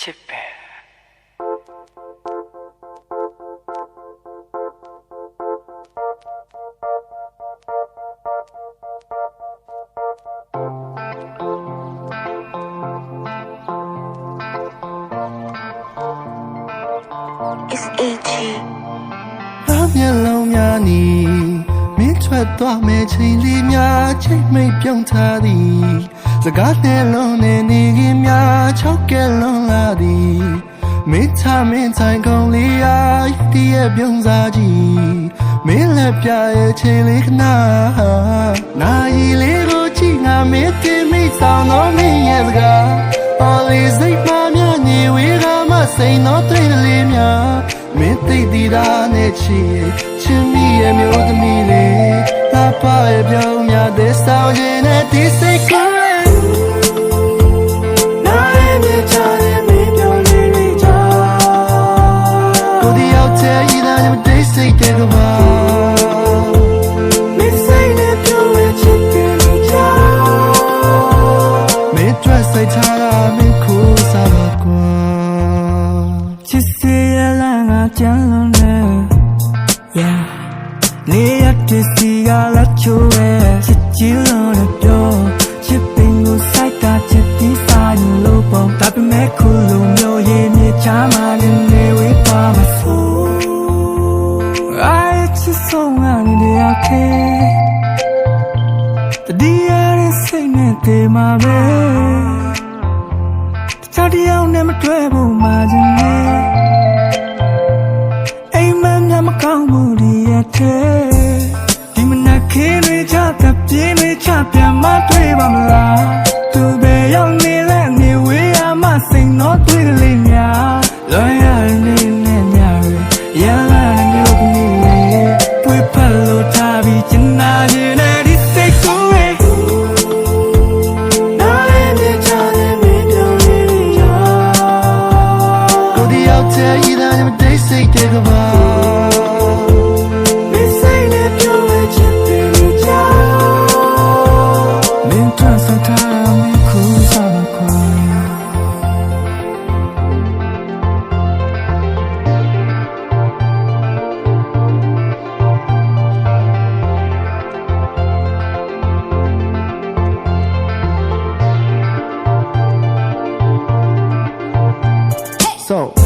ချစ်ပဲ is AG ဘာမျက်လုံးများနီမင်းထွက်သွားမဲ့ချိန်လေးများချိန်မိတ်ပြုံးထားသည်စကားနဲ့လုံးနဲ့နေခင်များချောက်ကဲလုံးလာသည် မင်းချမင်းဆိုင်ကုန်လေးအားတည့်ရဲ့ပြုံးစားကြည့်မင်းလက်ပြရဲ့ချိန်လေးခဏနာရီလေးကိုကြည့်ငါမင်းတင်မိဆောင်တော့မင်းရဲ့စကား Always စိတ်မမြနေဝေးကမှစိန်တော့တွေ့လေးများမင်းသိတည်တာနဲ့ချီချင်မိရဲ့မျိုးသမီးလေးလာပါရဲ့ ချိုးရဲ့ချစ်ကြည်လို့လည်းပြောချစ်ပင်ကိုစိုက်ကချစ်တီးစားရင်လို့ပေါ့ဒါပေမဲ့ခုလိုမျိုးရဲ့မြေချာမှလည်းနေဝေးပါမဆိုး I just so many day okay တဒီရတဲ့စိတ်နဲ့တည်မှာပဲတခြားတစ်ယောက်နဲ့မတွေ့ဘူးမှခြင်း စိတ်တဲ့ကဘာမင်းစိတ်နဲ့ပြောင်းရဲ့ချစ်တယ်လေးချာမင်းထွက်စတာမင်းခုစားမခွာ So